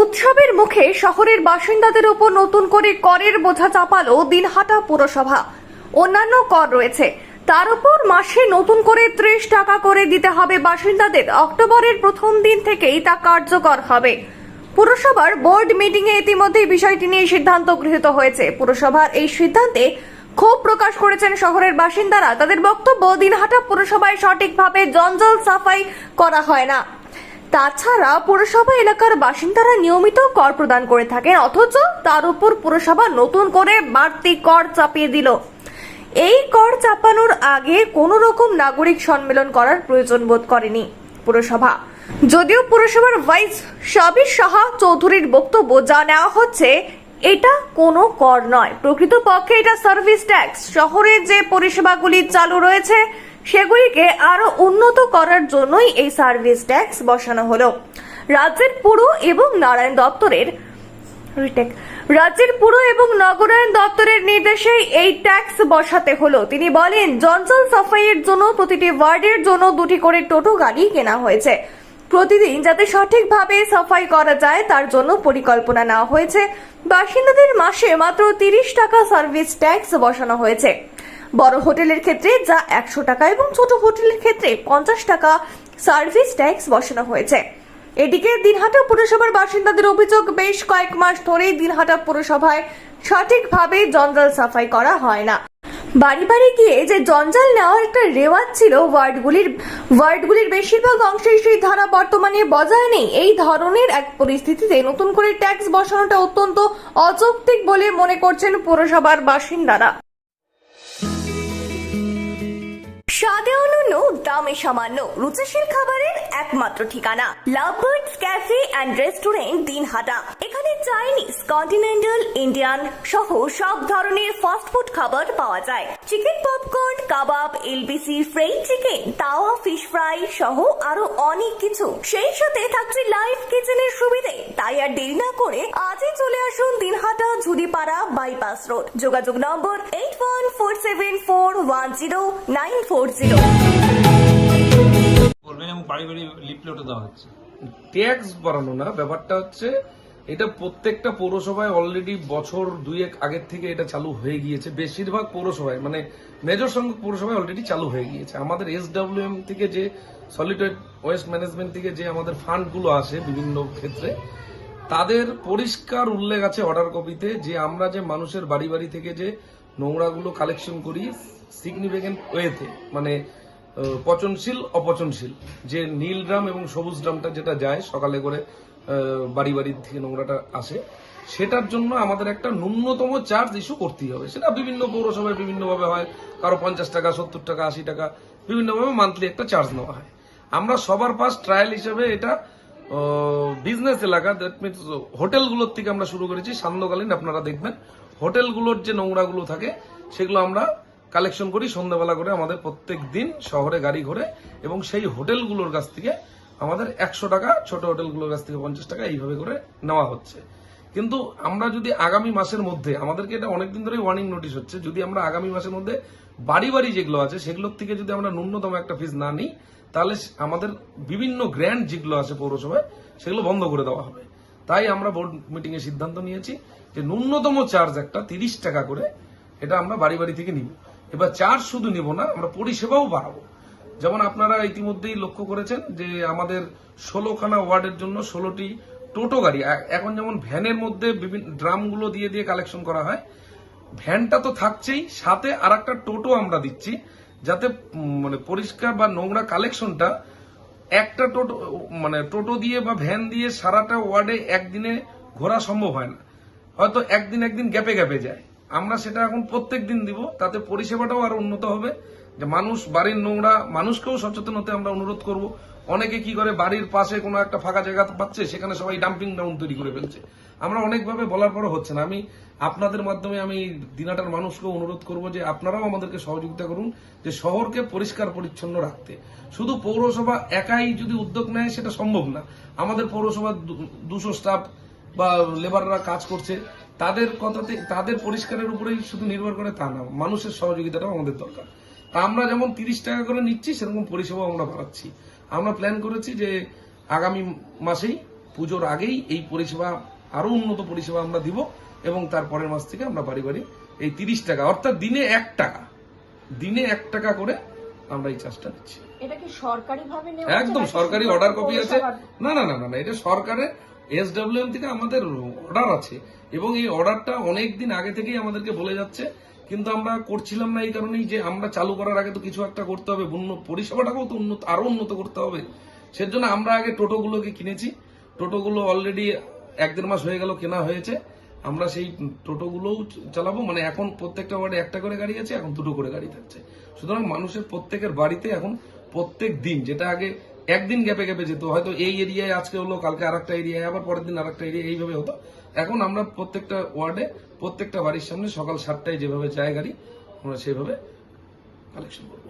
উৎসবের মুখে শহরের বাসিন্দাদের উপর নতুন করে করের বোঝা চাপালো দিনহাটা পুরসভা। অন্যান্য কর রয়েছে। তার উপর মাসে নতুন করে ত্রিশ টাকা করে দিতে হবে বাসিন্দাদের। অক্টোবরের প্রথম দিন থেকেই তা কার্যকর হবে। পুরসভার বোর্ড মিটিং এ ইতিমধ্যেই বিষয়টি নিয়ে সিদ্ধান্ত গৃহীত হয়েছে। পুরসভার এই সিদ্ধান্তে ক্ষোভ প্রকাশ করেছেন শহরের বাসিন্দারা। তাদের বক্তব্য, দিনহাটা পুরসভায় সঠিকভাবে জঞ্জাল সাফাই করা হয় না। তাছাড়া পুরসভা এলাকার বাসিন্দারা নিয়মিত কর প্রদান করে থাকেন, অথচ তার উপর পুরসভা নতুন করে বাড়তি কর চাপিয়ে দিল। এই কর চাপানোর আগে কোনো রকম নাগরিক সম্মেলন করার প্রয়োজন বোধ করেনি পুরসভা। যদিও পুরসভার ভাইস সাবির সাহা চৌধুরীর বক্তব্য যা নেওয়া হচ্ছে, এটা কোনো কর নয়। প্রকৃতপক্ষে এটা সার্ভিস ট্যাক্স। শহরে যে পরিষেবাগুলি চালু রয়েছে সেগুলিকে আরও উন্নত করার জন্যই এই সার্ভিস ট্যাক্স বসানো হলো। রাজ্যের পুর এবং নারায়ণ দপ্তরের রাজ্যের পুর এবং নগরায়ণ দপ্তরের নির্দেশে এই ট্যাক্স বসাতে হলো। তিনি বলেন, জঞ্জাল সাফাইয়ের জন্য প্রতিটি ওয়ার্ডের জন্য দুটি করে টোটো গাড়ি কেনা হয়েছে। প্রতিদিন যাতে সঠিকভাবে সাফাই করা যায়, তার জন্য পরিকল্পনা নেওয়া হয়েছে। বাসিন্দাদের মাসে মাত্র তিরিশ টাকা সার্ভিস ট্যাক্স বসানো হয়েছে। বড় হোটেলের ক্ষেত্রে যা একশো টাকা এবং ছোট হোটেলের ক্ষেত্রে পঞ্চাশ টাকা সার্ভিস ট্যাক্স বসানো হয়েছে। এদিকে দিনহাটা পুরসভার বাসিন্দাদের অভিযোগ, বেশ কয়েক মাস ধরেই দিনহাটা পুরসভায় সঠিকভাবে জঞ্জাল সাফাই করা হয় না। বাড়ি বাড়ি গিয়ে যে জঞ্জাল নেওয়ার একটা রেওয়াজ ছিল, ওয়ার্ডগুলির ওয়ার্ডগুলির বেশিরভাগ অংশে সেই ধারা বর্তমানে বজায় নেই। এই ধরনের এক পরিস্থিতিতে নতুন করে ট্যাক্স বসানোটা অত্যন্ত অযৌক্তিক বলে মনে করছেন পুরসভার বাসিন্দারা। দামে সামান্য, রুচিশীল খাবারের একমাত্র ঠিকানা। Lovebirds cafe and restaurant Dinhata. এখানে চাইনিজ, কন্টিনেন্টাল, ইন্ডিয়ান সহ সব ধরনের ফাস্টফুড খাবার পাওয়া যায়। চিকেন পপকর্ন, কাবাব, এলবিসি ফ্রাই চিকেন, তাওয়া, ফিশ ফ্রাই সহ আরও অনেক কিছু। সেই সাথে থাকছে লাইভ কিচেনের সুবিধে। তাই আর দেরি না করে আজই চলে আসুন দিনহাটা ঝুড়িপাড়া বাইপাস রোড। যোগাযোগ number eight one four seven four one zero nine four zero লিফলেটও দেওয়া হচ্ছে। ট্যাক্স বাড়ানো না, ব্যাপারটা হচ্ছে এটা প্রত্যেকটা পৌরসভায় অলরেডি বছর দুয়েক আগের থেকে এটা চালু হয়ে গিয়েছে। বেশিরভাগ পৌরসভায় মানে মেজর সংখ্যক পৌরসভায় অলরেডি চালু হয়ে গিয়েছে। আমাদের এসডব্লিউএম থেকে যে সলিড ওয়েস্ট ম্যানেজমেন্ট থেকে যে আমাদের ফান্ডগুলো আসে বিভিন্ন ক্ষেত্রে, তাদের পরিষ্কার উল্লেখ আছে অর্ডার কপিতে যে আমরা যে মানুষের বাড়ি বাড়ি থেকে যে নোংরাগুলো কালেকশন করি সিগনিফিকেন্ট ওয়েতে মানে পচনশীল, অপচনশীল। যে নীল ড্রাম এবং সবুজ ড্রামটা যেটা যায় সকালে করে বাড়ি বাড়ি থেকে নোংরাটা আসে, সেটার জন্য আমাদের একটা ন্যূনতম চার্জ ইস্যু করতেই হবে। সেটা বিভিন্ন পৌরসভায় বিভিন্নভাবে হয়। কারও পঞ্চাশ টাকা, সত্তর টাকা, আশি টাকা, বিভিন্নভাবে মান্থলি একটা চার্জ নেওয়া হয়। আমরা সবার পাস ট্রায়াল হিসেবে এটা বিজনেস এলাকা দ্যাট মিনস হোটেলগুলোর থেকে আমরা শুরু করেছি। সান্ধ্যকালীন আপনারা দেখবেন, হোটেলগুলোর যে নোংরাগুলো থাকে, সেগুলো আমরা কালেকশন করি, সন্ধ্যাবেলা করে আমাদের প্রত্যেক দিন শহরে গাড়ি ঘোরে এবং সেই হোটেলগুলোর কাছ থেকে আমাদের একশো টাকা, ছোট হোটেলগুলোর কাছ থেকে পঞ্চাশ টাকা এইভাবে করে নেওয়া হচ্ছে। কিন্তু আমরা যদি আগামী মাসের মধ্যে, আমাদেরকে এটা অনেকদিন ধরেই ওয়ার্নিং নোটিশ হচ্ছে, যদি আমরা আগামী মাসের মধ্যে বাড়ি বাড়ি যেগুলো আছে, সেগুলোর থেকে যদি আমরা ন্যূনতম একটা ফিস না নিই, তাহলে আমাদের বিভিন্ন গ্র্যান্ড যেগুলো আছে পৌরসভায়, সেগুলো বন্ধ করে দেওয়া হবে। তাই আমরা বোর্ড মিটিং এ সিদ্ধান্ত নিয়েছি যে ন্যূনতম চার্জ একটা তিরিশ টাকা করে, এটা আমরা বাড়ি বাড়ি থেকে নিব। এবার চার্জ শুধু নিব না, আমরা পরিষেবাও বাড়াবো। যেমন আপনারা ইতিমধ্যেই লক্ষ্য করেছেন যে আমাদের ষোলোখানা ওয়ার্ডের জন্য ষোলোটি টোটো গাড়ি এখন যেমন ভ্যানের মধ্যে বিভিন্ন ড্রামগুলো দিয়ে দিয়ে কালেকশন করা হয়, ভ্যানটা তো থাকছেই, সাথে আর একটা টোটো আমরা দিচ্ছি, যাতে মানে পরিষ্কার বা নোংরা কালেকশনটা একটা টোটো মানে টোটো দিয়ে বা ভ্যান দিয়ে সারাটা ওয়ার্ডে একদিনে ঘোরা সম্ভব হয় না। হয়তো একদিন একদিন গ্যাপে গ্যাপে যায়। আমরা সেটা এখন প্রত্যেক দিন দিব, তাতে পরিষেবাটাও আরও উন্নত হবে। যে মানুষ, বাড়ির নোংরা, মানুষকেও সচেতন হতে আমরা অনুরোধ করব। অনেকে কি করে, বাড়ির পাশে কোনো একটা ফাঁকা জায়গা পাচ্ছে, সেখানে সবাই ডাম্পিং গ্রাউন্ড তৈরি করে ফেলছে। আমরা অনেকভাবে বলার পরও হচ্ছে না। আমি আপনাদের মাধ্যমে আমি দিনাটার মানুষকেও অনুরোধ করব যে আপনারাও আমাদেরকে সহযোগিতা করুন, যে শহরকে পরিষ্কার পরিচ্ছন্ন রাখতে। শুধু পৌরসভা একাই যদি উদ্যোগ নেয়, সেটা সম্ভব না। আমাদের পৌরসভা দুশো স্টাফ বা লেবাররা কাজ করছে। তাদের কথাতে তাদের পরিষ্কারের উপরেই শুধু নির্ভর করে তা না মানুষের সহযোগিতাটাও আমাদের দরকার। তা আমরা যেমন তিরিশ টাকা করে নিচ্ছি সেরকম পরিষেবা আমরা বাড়াচ্ছি আমরা প্ল্যান করেছি যে আগামী মাসেই পুজোর আগেই এই পরিষেবা আরও উন্নত পরিষেবা আমরা দিব এবং তার পরের মাস থেকে আমরা বাড়ি বাড়ি এই তিরিশ টাকা অর্থাৎ দিনে এক টাকা দিনে এক টাকা করে আমরা এই চাষটা দিচ্ছি এটা কি সরকারি ভাবে একদম সরকারি অর্ডার কপি আছে। না না না না না এটা সরকারের এসডব্লিউএম থেকে আমাদের অর্ডার আছে এবং এই অর্ডারটা অনেক দিন আগে থেকেই আমাদেরকে বলে যাচ্ছে। কিন্তু আমরা করছিলাম না এই কারণেই যে আমরা চালু করার আগে তো কিছু একটা করতে হবে পরিষেবাটাকেও তো উন্নত, আরও উন্নত করতে হবে। সেজন্য আমরা আগে টোটোগুলোকে কিনেছি। টোটোগুলো অলরেডি এক দেড় মাস হয়ে গেল কেনা হয়েছে। আমরা সেই টোটোগুলোও চালাবো। মানে এখন প্রত্যেকটা ওয়ার্ডে একটা করে গাড়ি আছে, এখন দুটো করে গাড়ি থাকছে। সুতরাং মানুষের প্রত্যেকের বাড়িতে এখন প্রত্যেক দিন, যেটা আগে একদিন গ্যাপে গ্যাপে যেত। হয়তো এই এরিয়ায় আজকে হলো, কালকে আর একটা এরিয়ায় আবার পরের দিন আর একটা এরিয়া এইভাবে হতো। এখন আমরা প্রত্যেকটা ওয়ার্ডে, প্রত্যেকটা বাড়ির সামনে সকাল সাতটায় যেভাবে যায় গাড়ি, আমরা সেভাবে কালেকশন করব।